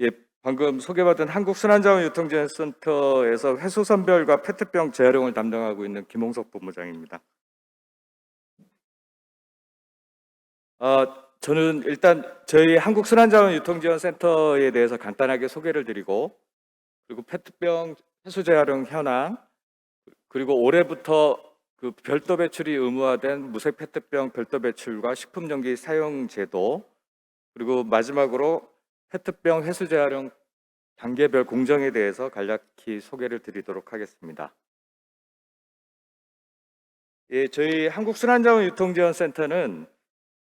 예, 방금 소개받은 한국순환자원유통지원센터에서 회수선별과 페트병 재활용을 담당하고 있는 김홍석 본부장입니다. 어, 저는 일단 저희 한국순환자원유통지원센터에 대해서 간단하게 소개를 드리고 그리고 페트병 회수 재활용 현황 그리고 올해부터 그 별도 배출이 의무화된 무색 페트병 별도 배출과 식품용기 사용 제도 그리고 마지막으로 페트병 회수 재활용 단계별 공정에 대해서 간략히 소개를 드리도록 하겠습니다. 예, 저희 한국순환자원유통지원센터는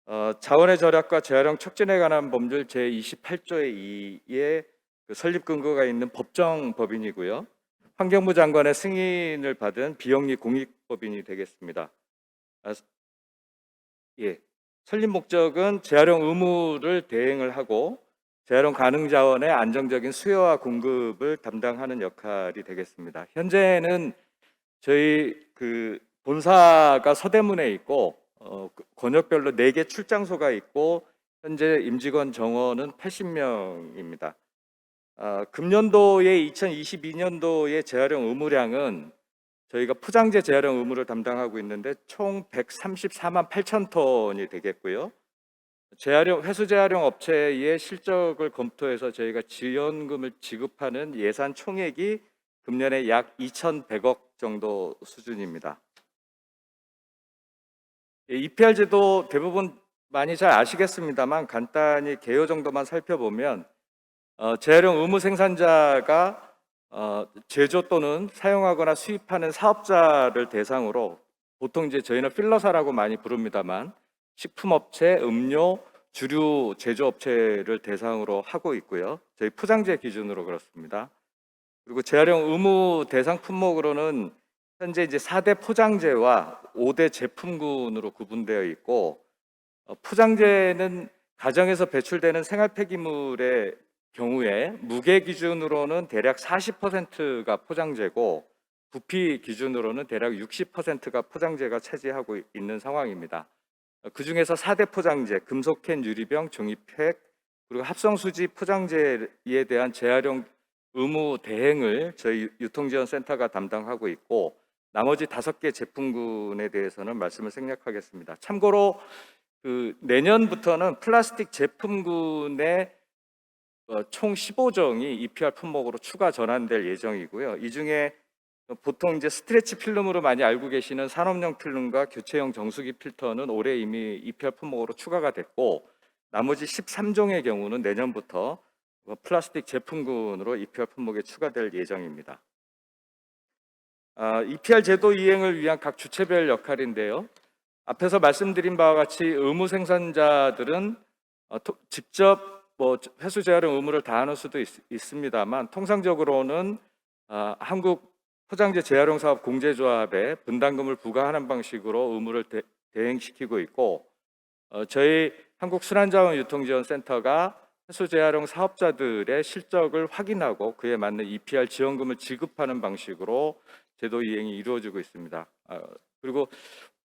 어, 자원의 절약과 재활용 촉진에 관한 법률 제28조의 2의 그 설립 근거가 있는 법정 법인이고요. 환경부 장관의 승인을 받은 비영리 공익법인이 되겠습니다. 아, 예, 설립 목적은 재활용 의무를 대행을 하고 재활용 가능 자원의 안정적인 수요와 공급을 담당하는 역할이 되겠습니다. 현재는 저희 그 본사가 서대문에 있고 어, 그 권역별로 4개 출장소가 있고 현재 임직원 정원은 80명입니다. 아, 금년도에 2022년도의 재활용 의무량은 저희가 포장재 재활용 의무를 담당하고 있는데 총 134만 8천 톤이 되겠고요. 재활용 회수 재활용 업체의 실적을 검토해서 저희가 지원금을 지급하는 예산 총액이 금년에 약 2,100억 정도 수준입니다. 예, EPR 제도 대부분 많이 잘 아시겠습니다만 간단히 개요 정도만 살펴보면 어, 재활용 의무 생산자가 어, 제조 또는 사용하거나 수입하는 사업자를 대상으로 보통 이제 저희는 필러사라고 많이 부릅니다만 식품업체, 음료, 주류 제조업체를 대상으로 하고 있고요. 저희 포장재 기준으로 그렇습니다. 그리고 재활용 의무 대상 품목으로는 현재 이제 4대 포장재와 5대 제품군으로 구분되어 있고 어, 포장재는 가정에서 배출되는 생활 폐기물의 경우에 무게 기준으로는 대략 40%가 포장재고 부피 기준으로는 대략 60%가 포장재가 차지하고 있는 상황입니다. 그 중에서 4대 포장재, 금속캔, 유리병, 종이팩, 그리고 합성수지 포장재에 대한 재활용 의무 대행을 저희 유통지원센터가 담당하고 있고 나머지 다섯 개 제품군에 대해서는 말씀을 생략하겠습니다. 참고로 그 내년부터는 플라스틱 제품군의 어, 총 15종이 EPR 품목으로 추가 전환될 예정이고요. 이 중에 보통 이제 스트레치 필름으로 많이 알고 계시는 산업용 필름과 교체용 정수기 필터는 올해 이미 EPR 품목으로 추가가 됐고 나머지 13종의 경우는 내년부터 어, 플라스틱 제품군으로 EPR 품목에 추가될 예정입니다. 아, EPR 제도 이행을 위한 각 주체별 역할인데요. 앞에서 말씀드린 바와 같이 의무 생산자들은 어, 토- 직접 뭐 회수 재활용 의무를 다하는 수도 있, 습니다만 통상적으로는 아, 한국 포장재 재활용 사업 공제조합에 분담금을 부과하는 방식으로 의무를 대, 행시키고 있고 어, 저희 한국 순환자원 유통지원센터가 회수 재활용 사업자들의 실적을 확인하고 그에 맞는 EPR 지원금을 지급하는 방식으로 제도 이행이 이루어지고 있습니다. 아, 그리고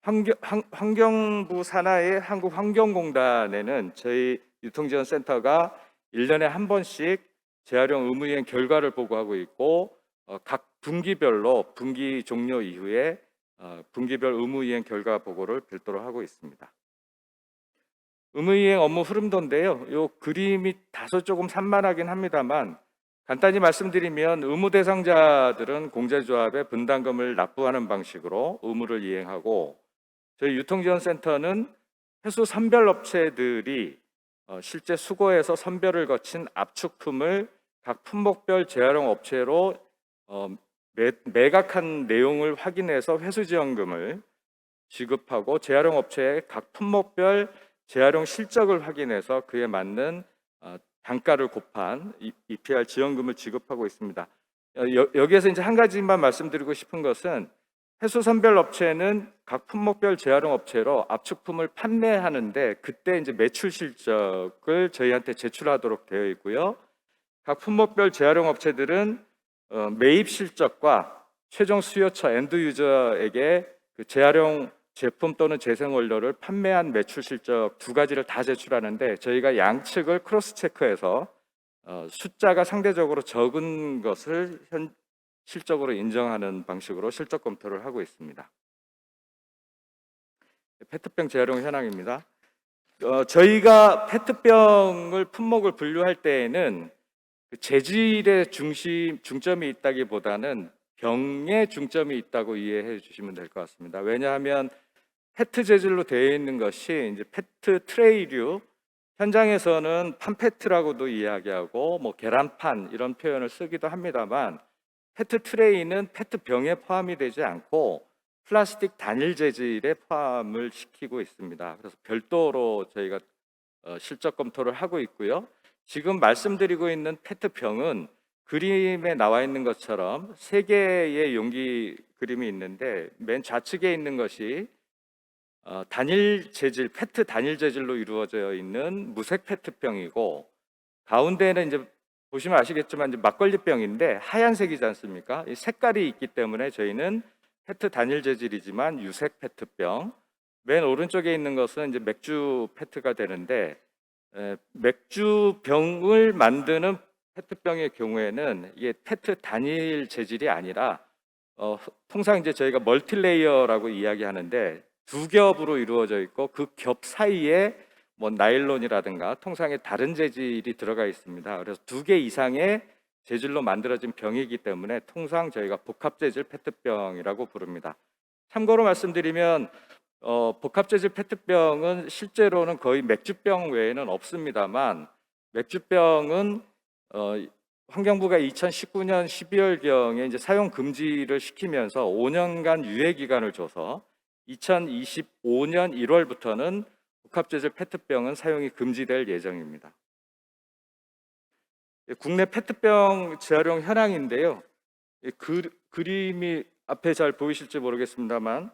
환경, 환- 환경부 산하의 한국환경공단에는 저희 유통지원센터가 1년에 한 번씩 재활용 의무 이행 결과를 보고하고 있고 어, 각 분기별로 분기 종료 이후에 어, 분기별 의무 이행 결과 보고를 별도로 하고 있습니다. 의무 이행 업무 흐름도인데요. 요 그림이 다소 조금 산만하긴 합니다만 간단히 말씀드리면 의무 대상자들은 공제조합에 분담금을 납부하는 방식으로 의무를 이행하고 저희 유통지원센터는 회수 선별 업체들이 어, 실제 수거해서 선별을 거친 압축품을 각 품목별 재활용 업체로 어, 매, 매각한 내용을 확인해서 회수 지원금을 지급하고 재활용 업체의 각 품목별 재활용 실적을 확인해서 그에 맞는 어, 단가를 곱한 이- EPR 지원금을 지급하고 있습니다. 어, 여, 여기에서 이제 한 가지만 말씀드리고 싶은 것은 회수 선별 업체는 각 품목별 재활용 업체로 압축품을 판매하는데 그때 이제 매출 실적을 저희한테 제출하도록 되어 있고요. 각 품목별 재활용 업체들은 어, 매입 실적과 최종 수요처 엔드 유저에게 그 재활용 제품 또는 재생 원료를 판매한 매출 실적 두 가지를 다 제출하는데 저희가 양측을 크로스 체크해서 어, 숫자가 상대적으로 적은 것을 현 실적으로 인정하는 방식으로 실적 검토를 하고 있습니다. 페트병 재활용 현황입니다. 어, 저희가 페트병을 품목을 분류할 때에는 그 재질의 중심 중점이 있다기보다는 병에 중점이 있다고 이해해 주시면 될 것 같습니다. 왜냐하면 페트 재질로 되어 있는 것이 이제 페트 트레이류 현장에서는 판페트라고도 이야기하고 뭐 계란판 이런 표현을 쓰기도 합니다만 페트 트레이는 페트 병에 포함이 되지 않고 플라스틱 단일 재질에 포함을 시키고 있습니다. 그래서 별도로 저희가 어, 실적 검토를 하고 있고요. 지금 말씀드리고 있는 페트병은 그림에 나와 있는 것처럼 세 개의 용기 그림이 있는데 맨 좌측에 있는 것이 어, 단일 재질, 페트 단일 재질로 이루어져 있는 무색 페트병이고 가운데는 이제 보시면 아시겠지만 이제 막걸리병인데 하얀색이지 않습니까? 이 색깔이 있기 때문에 저희는 페트 단일 재질이지만 유색 페트병. 맨 오른쪽에 있는 것은 이제 맥주 페트가 되는데 에, 맥주병을 만드는 페트병의 경우에는 이게 페트 단일 재질이 아니라 어, 통상 이제 저희가 멀티레이어라고 이야기하는데 두 겹으로 이루어져 있고 그 겹 사이에 뭐 나일론이라든가 통상의 다른 재질이 들어가 있습니다. 그래서 두 개 이상의 재질로 만들어진 병이기 때문에 통상 저희가 복합 재질 페트병이라고 부릅니다. 참고로 말씀드리면 어, 복합 재질 페트병은 실제로는 거의 맥주병 외에는 없습니다만 맥주병은 어, 환경부가 2019년 12월경에 이제 사용 금지를 시키면서 5년간 유예 기간을 줘서 2025년 1월부터는 복합 재질 페트병은 사용이 금지될 예정입니다. 예, 국내 페트병 재활용 현황인데요. 예, 그, 그림이 앞에 잘 보이실지 모르겠습니다만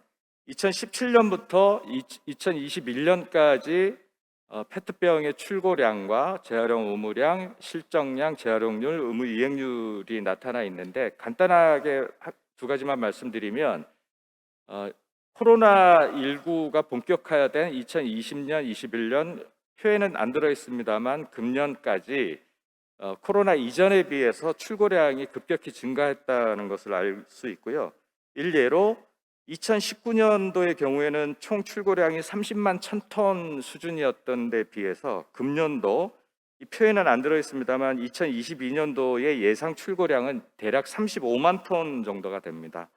2017년부터 2021년까지 어, 페트병의 출고량과 재활용 의무량, 실적량, 재활용률, 의무 이행률이 나타나 있는데 간단하게 하- 두 가지만 말씀드리면 어, 코로나 19가 본격화된 2020년, 21년 표에는 안 들어 있습니다만 금년까지 어, 코로나 이전에 비해서 출고량이 급격히 증가했다는 것을 알 수 있고요. 일례로 2019년도의 경우에는 총 출고량이 30만 1000톤 수준이었던 데 비해서 금년도 이 표에는 안 들어 있습니다만 2022년도의 예상 출고량은 대략 35만 톤 정도가 됩니다.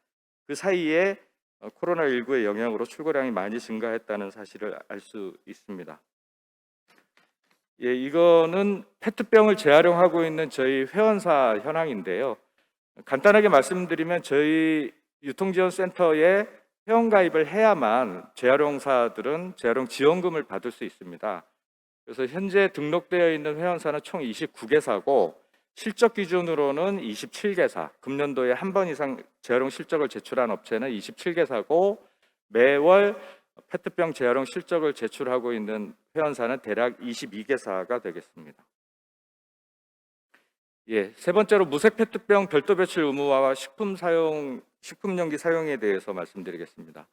그 사이에 어, 코로나19의 영향으로 출고량이 많이 증가했다는 사실을 알 수 있습니다. 예, 이거는 페트병을 재활용하고 있는 저희 회원사 현황인데요. 간단하게 말씀드리면 저희 유통지원센터에 회원 가입을 해야만 재활용사들은 재활용 지원금을 받을 수 있습니다. 그래서 현재 등록되어 있는 회원사는 총 29개사고 실적 기준으로는 27개사, 금년도에 한 번 이상 재활용 실적을 제출한 업체는 27개사고 매월 페트병 재활용 실적을 제출하고 있는 회원사는 대략 22개사가 되겠습니다. 예, 세 번째로 무색 페트병 별도 배출 의무화와 식품 사용, 식품 용기 사용에 대해서 말씀드리겠습니다.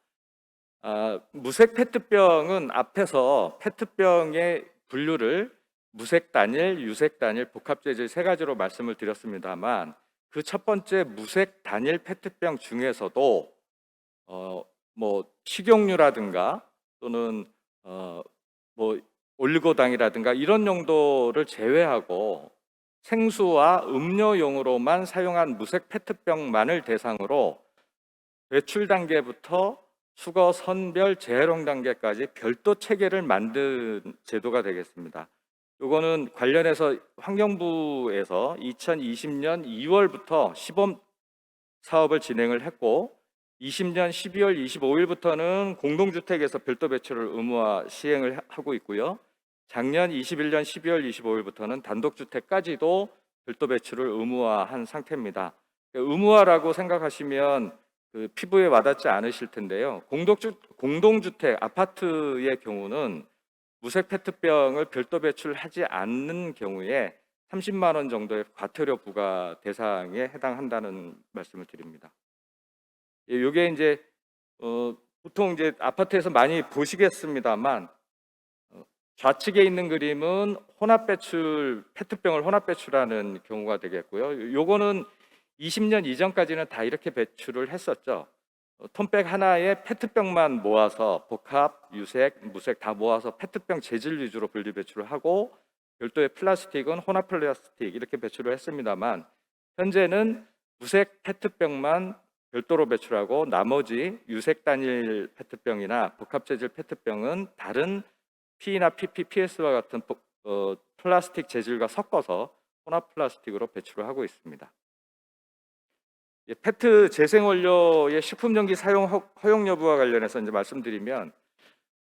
아, 무색 페트병은 앞에서 페트병의 분류를 무색 단일, 유색 단일, 복합 재질 세 가지로 말씀을 드렸습니다만 그 첫 번째 무색 단일 페트병 중에서도 어, 뭐 식용유라든가 또는 어, 뭐 올리고당이라든가 이런 용도를 제외하고 생수와 음료용으로만 사용한 무색 페트병만을 대상으로 배출 단계부터 수거 선별 재활용 단계까지 별도 체계를 만든 제도가 되겠습니다. 이거는 관련해서 환경부에서 2020년 2월부터 시범 사업을 진행을 했고 20년 12월 25일부터는 공동주택에서 별도 배출을 의무화 시행을 하- 하고 있고요. 작년 21년 12월 25일부터는 단독주택까지도 별도 배출을 의무화한 상태입니다. 의무화라고 생각하시면 그 피부에 와닿지 않으실 텐데요. 공동주, 공동주택 아파트의 경우는 무색 페트병을 별도 배출하지 않는 경우에 30만 원 정도의 과태료 부과 대상에 해당한다는 말씀을 드립니다. 예, 요게 이제 어, 보통 이제 아파트에서 많이 보시겠습니다만 어, 좌측에 있는 그림은 혼합 배출, 페트병을 혼합 배출하는 경우가 되겠고요. 요거는 20년 이전까지는 다 이렇게 배출을 했었죠. 어, 톤백 하나에 페트병만 모아서 복합, 유색, 무색 다 모아서 페트병 재질 위주로 분리 배출을 하고 별도의 플라스틱은 혼합 플라스틱 이렇게 배출을 했습니다만 현재는 무색 페트병만 별도로 배출하고 나머지 유색 단일 페트병이나 복합 재질 페트병은 다른 P나 PP, PS와 같은 복- 어, 플라스틱 재질과 섞어서 혼합 플라스틱으로 배출을 하고 있습니다. 예, 페트 재생 원료의 식품 용기 사용 허- 허용 여부와 관련해서 이제 말씀드리면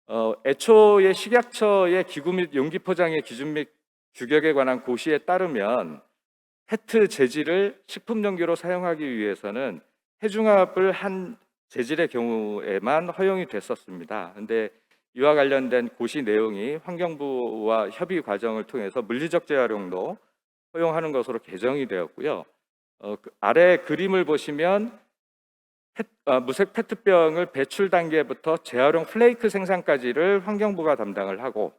어, 애초에 식약처의 기구 및 용기 포장의 기준 및 규격에 관한 고시에 따르면 페트 재질을 식품 용기로 사용하기 위해서는 해중합을 한 재질의 경우에만 허용이 됐었습니다. 근데 이와 관련된 고시 내용이 환경부와 협의 과정을 통해서 물리적 재활용도 허용하는 것으로 개정이 되었고요. 어, 그 아래 그림을 보시면 페- 아, 무색 페트병을 배출 단계부터 재활용 플레이크 생산까지를 환경부가 담당을 하고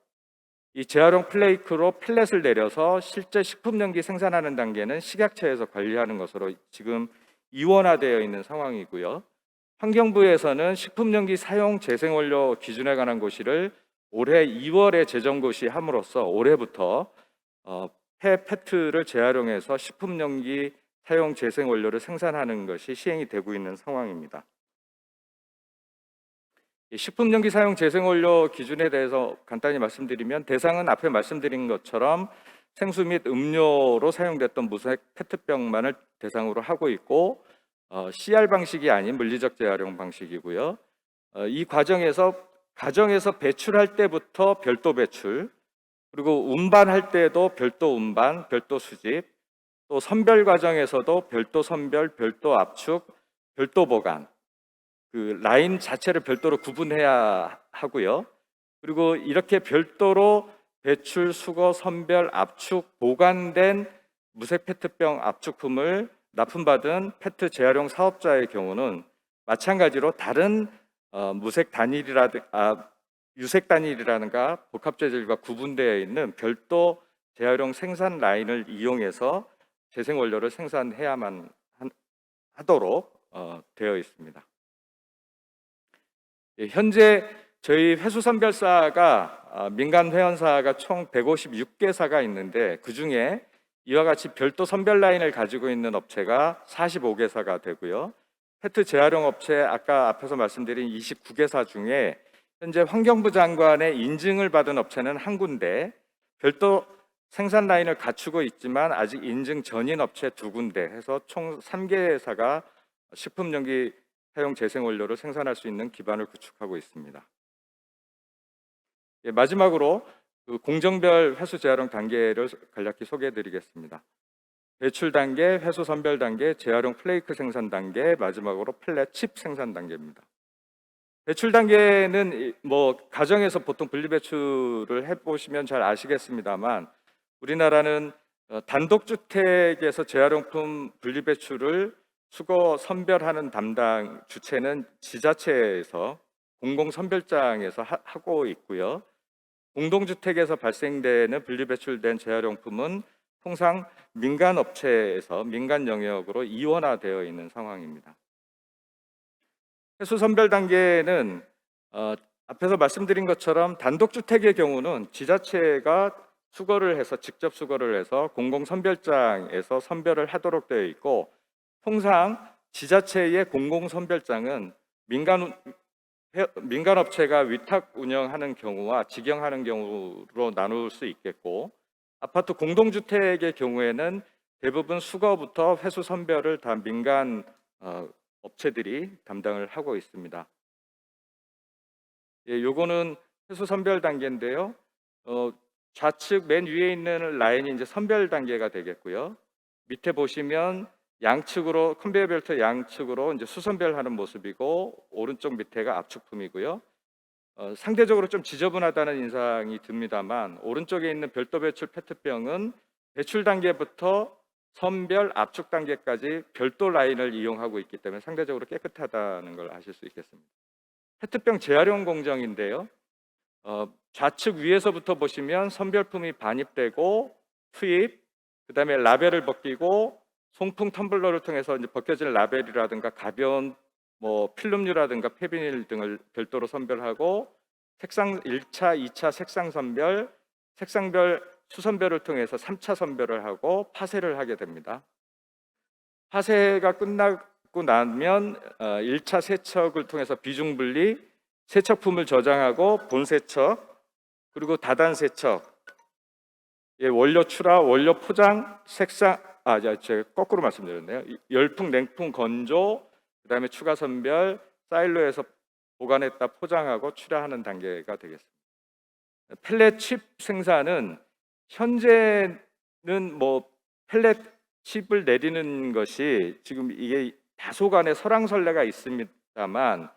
이 재활용 플레이크로 펠렛을 내려서 실제 식품 용기 생산하는 단계는 식약처에서 관리하는 것으로 지금 이원화되어 있는 상황이고요. 환경부에서는 식품 용기 사용 재생 원료 기준에 관한 고시를 올해 2월에 재정 고시함으로써 올해부터 어, 폐 페트를 재활용해서 식품 용기 사용 재생 원료를 생산하는 것이 시행이 되고 있는 상황입니다. 이 식품 용기 사용 재생 원료 기준에 대해서 간단히 말씀드리면 대상은 앞에 말씀드린 것처럼 생수 및 음료로 사용됐던 무색 페트병만을 대상으로 하고 있고 어, CR 방식이 아닌 물리적 재활용 방식이고요. 어, 이 과정에서 가정에서 배출할 때부터 별도 배출, 그리고 운반할 때도 별도 운반, 별도 수집, 또 선별 과정에서도 별도 선별, 별도 압축, 별도 보관, 그 라인 자체를 별도로 구분해야 하고요. 그리고 이렇게 별도로 배출, 수거, 선별, 압축, 보관된 무색 페트병 압축품을 납품받은 페트 재활용 사업자의 경우는 마찬가지로 다른 어, 무색 단일이라든 아, 유색 단일이라든가 복합 재질과 구분되어 있는 별도 재활용 생산 라인을 이용해서 재생 원료를 생산해야만 한- 하도록 어, 되어 있습니다. 예, 현재 저희 회수 선별사가 아, 민간 회원사가 총 156개사가 있는데 그 중에 이와 같이 별도 선별 라인을 가지고 있는 업체가 45개사가 되고요. 페트 재활용 업체 아까 앞에서 말씀드린 29개사 중에 현재 환경부 장관의 인증을 받은 업체는 한 군데, 별도 생산 라인을 갖추고 있지만 아직 인증 전인 업체 두 군데 해서 총 3개사가 식품 용기 사용 재생 원료를 생산할 수 있는 기반을 구축하고 있습니다. 예, 마지막으로 그 공정별 회수 재활용 단계를 간략히 소개해 드리겠습니다. 배출 단계, 회수 선별 단계, 재활용 플레이크 생산 단계, 마지막으로 플랫 칩 생산 단계입니다. 배출 단계는 이- 뭐 가정에서 보통 분리 배출을 해 보시면 잘 아시겠습니다만 우리나라는 어, 단독주택에서 재활용품 분리 배출을 수거 선별하는 담당 주체는 지자체에서 공공 선별장에서 하- 하고 있고요. 공동주택에서 발생되는 분리배출된 재활용품은 통상 민간 업체에서 민간 영역으로 이원화되어 있는 상황입니다. 회수 선별 단계는 어, 앞에서 말씀드린 것처럼 단독주택의 경우는 지자체가 수거를 해서 직접 수거를 해서 공공 선별장에서 선별을 하도록 되어 있고 통상 지자체의 공공 선별장은 민간 회- 민간 업체가 위탁 운영하는 경우와 직영하는 경우로 나눌 수 있겠고 아파트 공동주택의 경우에는 대부분 수거부터 회수 선별을 다 민간 어, 업체들이 담당을 하고 있습니다. 예, 요거는 회수 선별 단계인데요. 어, 좌측 맨 위에 있는 라인이 이제 선별 단계가 되겠고요. 밑에 보시면 양측으로 컨베이어 벨트 양측으로 이제 수선별하는 모습이고 오른쪽 밑에가 압축품이고요. 어, 상대적으로 좀 지저분하다는 인상이 듭니다만 오른쪽에 있는 별도 배출 페트병은 배출 단계부터 선별 압축 단계까지 별도 라인을 이용하고 있기 때문에 상대적으로 깨끗하다는 걸 아실 수 있겠습니다. 페트병 재활용 공정인데요. 어, 좌측 위에서부터 보시면 선별품이 반입되고 투입, 그 다음에 라벨을 벗기고 송풍 텀블러를 통해서 이제 벗겨질 라벨이라든가 가벼운 뭐 필름류라든가 폐비닐 등을 별도로 선별하고 색상 1차, 2차 색상 선별, 색상별 수선별을 통해서 3차 선별을 하고 파쇄를 하게 됩니다. 파쇄가 끝나고 나면 어, 1차 세척을 통해서 비중 분리, 세척품을 저장하고 본 세척, 그리고 다단 세척, 예, 원료 출하, 원료 포장, 색상, 아, 자, 제가 거꾸로 말씀드렸네요. 이- 열풍, 냉풍, 건조, 그다음에 추가 선별, 사일로에서 보관했다 포장하고 출하하는 단계가 되겠습니다. 펠렛 칩 생산은 현재는 뭐 펠렛 칩을 내리는 것이 지금 이게 다소간의 설왕설래가 있습니다만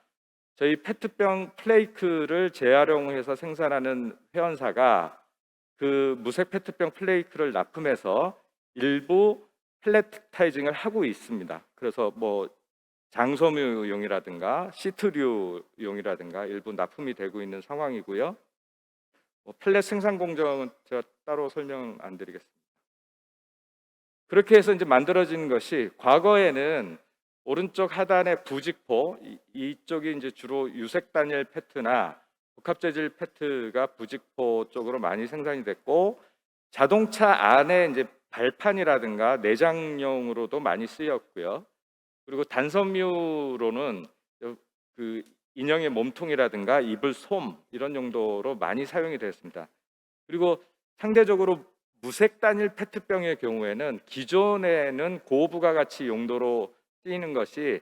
저희 페트병 플레이크를 재활용해서 생산하는 회원사가 그 무색 페트병 플레이크를 납품해서 일부 펠레타이징을 하고 있습니다. 그래서 뭐 장섬유용이라든가 시트류용이라든가 일부 납품이 되고 있는 상황이고요. 뭐 펠렛 생산 공정은 제가 따로 설명 안 드리겠습니다. 그렇게 해서 이제 만들어진 것이 과거에는 오른쪽 하단의 부직포 이- 이쪽이 이제 주로 유색 단일 페트나 복합 재질 페트가 부직포 쪽으로 많이 생산이 됐고 자동차 안에 이제 발판이라든가 내장용으로도 많이 쓰였고요. 그리고 단섬유로는 그 인형의 몸통이라든가 이불 솜 이런 용도로 많이 사용이 되었습니다. 그리고 상대적으로 무색 단일 페트병의 경우에는 기존에는 고부가가치 용도로 쓰이는 것이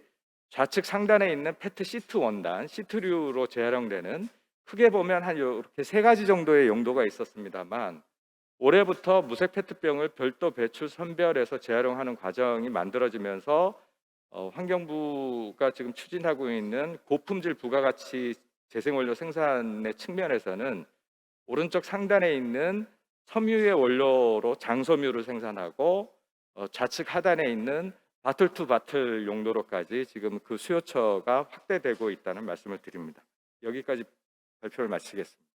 좌측 상단에 있는 페트 시트 원단 시트류로 재활용되는 크게 보면 한 이렇게 세 가지 정도의 용도가 있었습니다만 올해부터 무색 페트병을 별도 배출 선별해서 재활용하는 과정이 만들어지면서 어, 환경부가 지금 추진하고 있는 고품질 부가가치 재생원료 생산의 측면에서는 오른쪽 상단에 있는 섬유의 원료로 장섬유를 생산하고 어, 좌측 하단에 있는 바틀 투 바틀 용도로까지 지금 그 수요처가 확대되고 있다는 말씀을 드립니다. 여기까지 발표를 마치겠습니다.